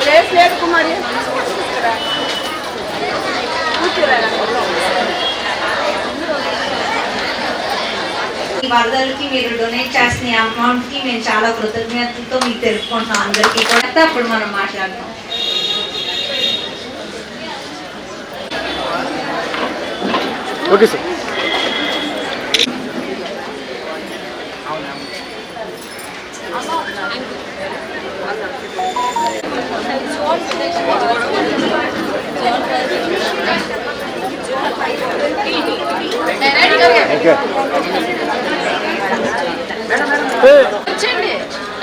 Plate plate कुमारी వరదలకి మీరు donate చేసిన అమౌంట్ కి మేము చాలా కృతజ్ఞతతో మీకు తెలుపుకుంటున్నాం అందరికీ కూడా అప్పుడు మనం మాట్లాడతాం ఓకే సార్ అవునా ఓకే వచ్చేయండి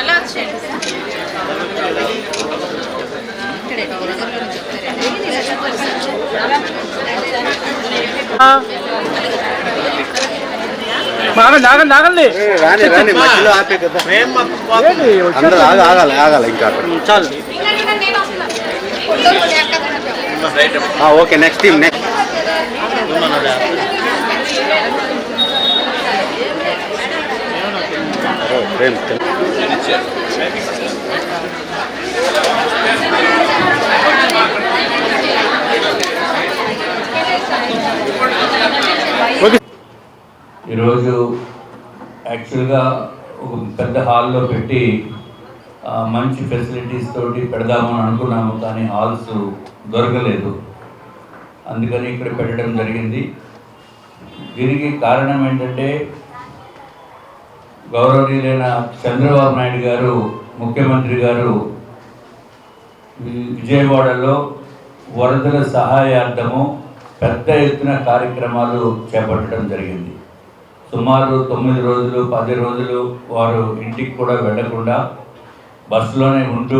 అలా వచ్చేయండి ఆగండి ఆగండి ఆగండి. రాని రాని మధ్యలో ఆపే కదా. అందరూ ఆగ ఆగాలి ఆగాలి ఇంకా చాలు. ఆ, ఓకే నెక్స్ట్ టీమ్ నెక్స్ట్ ఓ, ప్రేమ్ ఓకే ఈరోజు యాక్చువల్గా ఒక పెద్ద హాల్లో పెట్టి మంచి ఫెసిలిటీస్ తోటి పెడదామని అనుకున్నాము కానీ హాల్స్ దొరకలేదు. అందుకని ఇక్కడ పెట్టడం జరిగింది. దీనికి కారణం ఏంటంటే గౌరవనీయులైన చంద్రబాబు నాయుడు గారు ముఖ్యమంత్రి గారు విజయవాడలో వరదల సహాయార్థము పెద్ద ఎత్తున కార్యక్రమాలు చేపట్టడం జరిగింది. సుమారు తొమ్మిది రోజులు పది రోజులు వారు ఇంటికి కూడా వెళ్ళకుండా బస్సులోనే ఉంటూ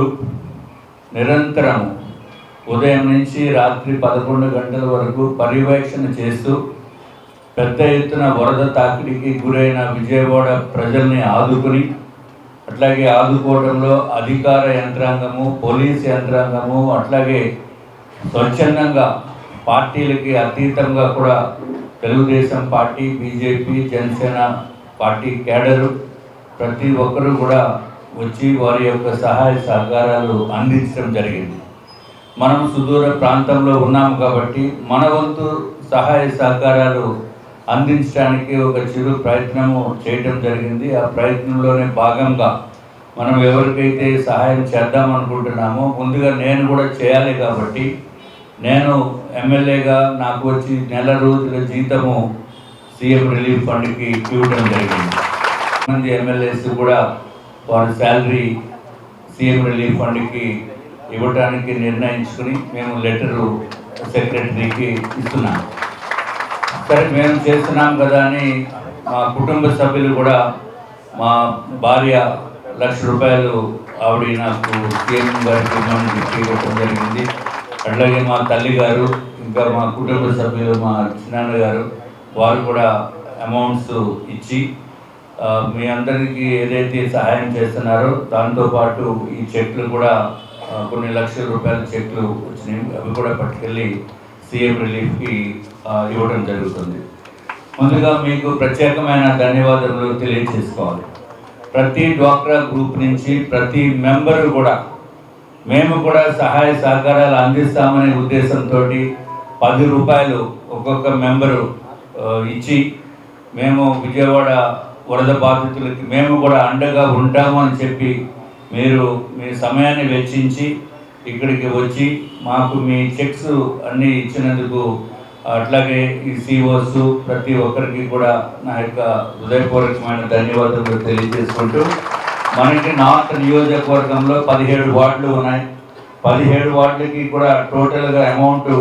నిరంతరం ఉదయం నుంచి రాత్రి పదకొండు గంటల వరకు పర్యవేక్షణ చేస్తూ పెద్ద ఎత్తున వరద తాకిడికి గురైన విజయవాడ ప్రజల్ని ఆదుకుని అట్లాగే ఆదుకోవడంలో అధికార యంత్రాంగము పోలీస్ యంత్రాంగము అట్లాగే స్వచ్ఛందంగా పార్టీలకి అతీతంగా కూడా Telugu Desam party BJP Janasena party cadre ప్రతి ఒక్కరూ కూడా వచ్చి వారి యొక్క సహాయ సహకారాలు అందించడం జరిగింది. మనం సుదూర ప్రాంతంలో ఉన్నాము కాబట్టి మన వంతు సహాయ సహకారాలు అందించడానికి ఒక చిరు ప్రయత్నము చేయటం జరిగింది. ఆ ప్రయత్నంలోనే భాగంగా మనం ఎవరికైతే సహాయం చేద్దాం అనుకుంటున్నామో ముందుగా నేను కూడా చేయాలి కాబట్టి నేను ఎమ్మెల్యేగా నాకు వచ్చి నెల రోజుల జీతము సీఎం రిలీఫ్ ఫండ్కి ఇవ్వడం జరిగింది. మంది ఎమ్మెల్యేస్ కూడా వారి శాలరీ సీఎం రిలీఫ్ ఫండ్కి ఇవ్వడానికి నిర్ణయించుకుని మేము లెటరు సెక్రటరీకి ఇస్తున్నాం. సరే మేము చేస్తున్నాం కదా అని మా కుటుంబ సభ్యులు కూడా మా భార్య లక్ష రూపాయలు ఆవిడ నాకు సీఎం గారికి ఇవ్వడం జరిగింది. అట్లాగే మా తల్లి గారు ఇంకా మా కుటుంబ సభ్యులు మా చిన్నాన్న గారు వారు కూడా అమౌంట్స్ ఇచ్చి మీ అందరికీ ఏదైతే సహాయం చేస్తున్నారో దాంతోపాటు ఈ చెట్లు కూడా కొన్ని లక్షల రూపాయల చెట్లు వచ్చినాయి. అవి కూడా పట్టుకెళ్ళి సీఎం రిలీఫ్కి ఇవ్వడం జరుగుతుంది. ముందుగా మీకు ప్రత్యేకమైన ధన్యవాదాలు తెలియజేసుకోవాలి. ప్రతి డ్వాక్రా గ్రూప్ నుంచి ప్రతి మెంబరు కూడా మేము కూడా సహాయ సహకారాలు అందిస్తామనే ఉద్దేశంతో పది రూపాయలు ఒక్కొక్క మెంబరు ఇచ్చి మేము విజయవాడ వరద బాధితులకి మేము కూడా అండగా ఉంటాము అని చెప్పి మీరు మీ సమయాన్ని వెచ్చించి ఇక్కడికి వచ్చి మాకు మీ చెక్స్ అన్నీ ఇచ్చినందుకు అట్లాగే ఈ సిఓస్ ప్రతి ఒక్కరికి కూడా నా యొక్క హృదయపూర్వకమైన ధన్యవాదాలు తెలియజేసుకుంటూ మనకి నార్త్ నియోజకవర్గంలో పదిహేడు వార్డులు ఉన్నాయి. పదిహేడు వార్డులకి కూడా టోటల్గా అమౌంట్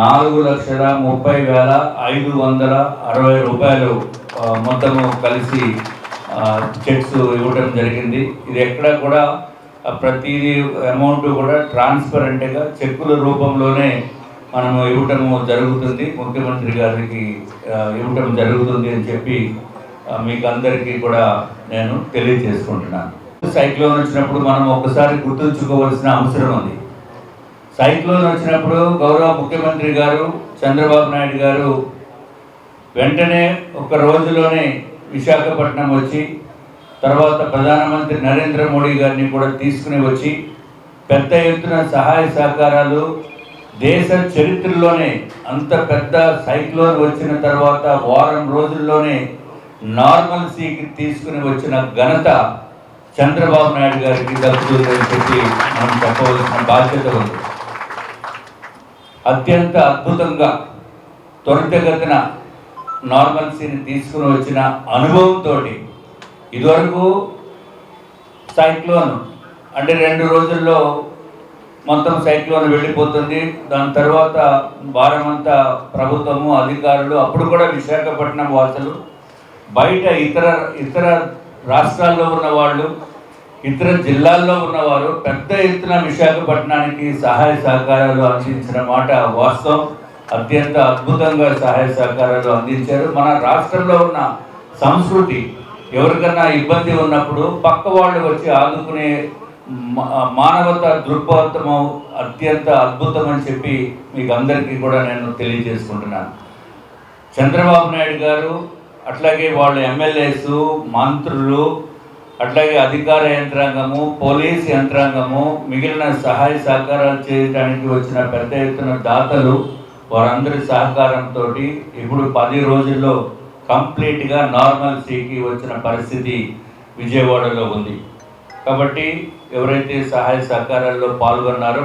నాలుగు లక్షల ముప్పై వేల ఐదు వందల అరవై రూపాయలు మొత్తము కలిసి చెక్స్ ఇవ్వడం జరిగింది. ఇది ఎక్కడ కూడా ప్రతిదీ అమౌంట్ కూడా ట్రాన్స్పరెంట్గా చెక్కుల రూపంలోనే మనము ఇవ్వటము జరుగుతుంది. ముఖ్యమంత్రి గారికి ఇవ్వటం జరుగుతుంది అని చెప్పి మీకు అందరికీ కూడా నేను తెలియజేసుకుంటున్నాను. సైక్లోన్ వచ్చినప్పుడు మనం ఒక్కసారి గుర్తుంచుకోవాల్సిన అవసరం ఉంది. సైక్లోన్ వచ్చినప్పుడు గౌరవ ముఖ్యమంత్రి గారు చంద్రబాబు నాయుడు గారు వెంటనే ఒక రోజులోనే విశాఖపట్నం వచ్చి తర్వాత ప్రధానమంత్రి నరేంద్ర మోడీ గారిని కూడా తీసుకుని వచ్చి పెద్ద ఎత్తున సహాయ సహకారాలు దేశ చరిత్రలోనే అంత పెద్ద సైక్లోన్ వచ్చిన తర్వాత వారం రోజుల్లోనే నార్మల్సీకి తీసుకుని వచ్చిన ఘనత చంద్రబాబు నాయుడు గారికి దక్కుతుందని చెప్పి మనం చెప్పవలసిన బాధ్యత ఉంది. అత్యంత అద్భుతంగా త్వరితగతిన నార్మల్సీని తీసుకుని వచ్చిన అనుభవంతో ఇదివరకు సైక్లోన్ అంటే రెండు రోజుల్లో మొత్తం సైక్లోన్ వెళ్ళిపోతుంది. దాని తర్వాత వారమంతా ప్రభుత్వము అధికారులు అప్పుడు కూడా విశాఖపట్నం వాసులు బయట ఇతర ఇతర రాష్ట్రాల్లో ఉన్న వాళ్ళు ఇతర జిల్లాల్లో ఉన్నవారు పెద్ద ఎత్తున విశాఖపట్నానికి సహాయ సహకారాలు అందించిన మాట వాస్తవం. అత్యంత అద్భుతంగా సహాయ సహకారాలు అందించారు. మన రాష్ట్రంలో ఉన్న సంస్కృతి ఎవరికన్నా ఇబ్బంది ఉన్నప్పుడు పక్క వాళ్ళు వచ్చి ఆదుకునే మా- మానవత దృక్పథం అత్యంత అద్భుతం అని చెప్పి మీకు అందరికీ కూడా నేను తెలియజేసుకుంటున్నాను. చంద్రబాబు నాయుడు గారు అట్లాగే వాళ్ళ ఎమ్మెల్యేస్ మంత్రులు అట్లాగే అధికార యంత్రాంగము పోలీస్ యంత్రాంగము మిగిలిన సహాయ సహకారాలు చేయడానికి వచ్చిన పెద్ద ఎత్తున దాతలు వారందరి సహకారంతో ఇప్పుడు పది రోజుల్లో కంప్లీట్గా నార్మల్ సీకి వచ్చిన పరిస్థితి విజయవాడలో ఉంది. కాబట్టి ఎవరైతే సహాయ సహకారాల్లో పాల్గొన్నారో